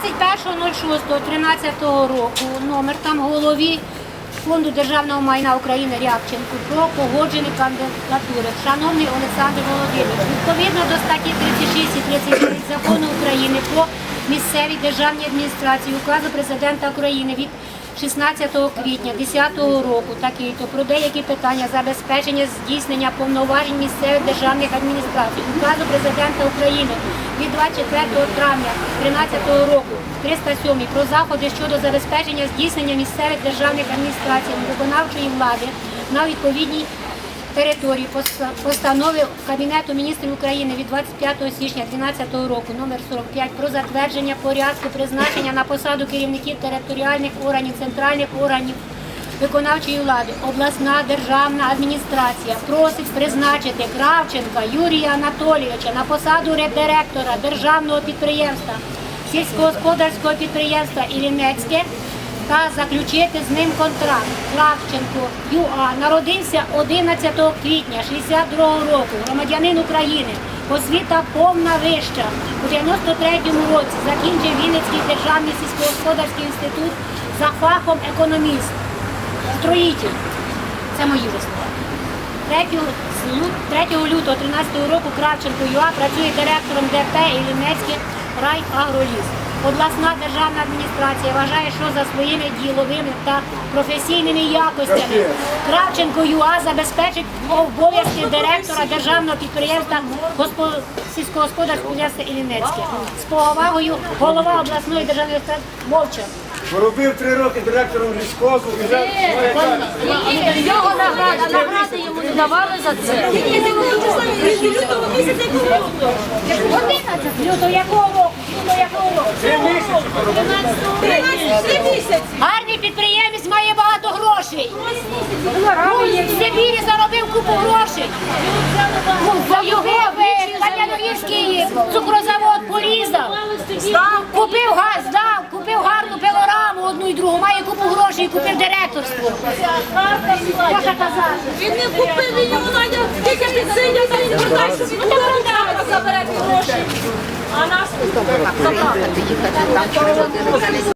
21.06.13 року номер там голові Фонду державного майна України Рябченку про погоджені кандидатури. Шановний Олександр Володимирович, відповідно до статті 36 і 39 закону України про місцеві державні адміністрації указу президента України від 16 квітня 2010 року такий то про деякі питання забезпечення здійснення повноважень місцевих державних адміністрацій указу президента України від 24 травня 2013 року. 307 про заходи щодо забезпечення здійснення місцевих державних адміністрацій виконавчої влади на відповідній території постанови Кабінету міністрів України від 25 січня 2012 року номер 45 про затвердження порядку призначення на посаду керівників територіальних органів центральних органів виконавчої влади обласна державна адміністрація просить призначити Кравченка Юрія Анатолійовича на посаду директора державного підприємства сільськогосподарського підприємства Іллінецьке та заключити з ним контракт. Кравченко ЮА народився 11 квітня 62 року, громадянин України, освіта повна вища. У 93-му році закінчив Вінницький державний сільськогосподарський інститут за фахом економіст, строїтель. Це мої вже слова. 3, лю- 3 лютого 2013 року Кравченко ЮА працює директором ДП Іллінецьке райагроліс. Обласна державна адміністрація вважає, що за своїми діловими та професійними якостями Кравченко ЮА забезпечить обов'язки директора державного підприємства сільськогосподарського підприємства Іллінецьке. З повагою голова обласної державної адміністрації Мовчан. Робив три роки директором лісхозу Його награда, награди йому не давали за це. 11 лютого якого року? Лютого якого року? три місяці. Гарний підприємець має багато грошей. Ну, в Сибірі заробив купу грошей. За його в цукрозавод порізав. Купив газ, і другу, має купу грошей, купив директорство. Він не купив, він йому навіть тільки підсидів, та він продай, що він купив, забере гроші. А нас забрали.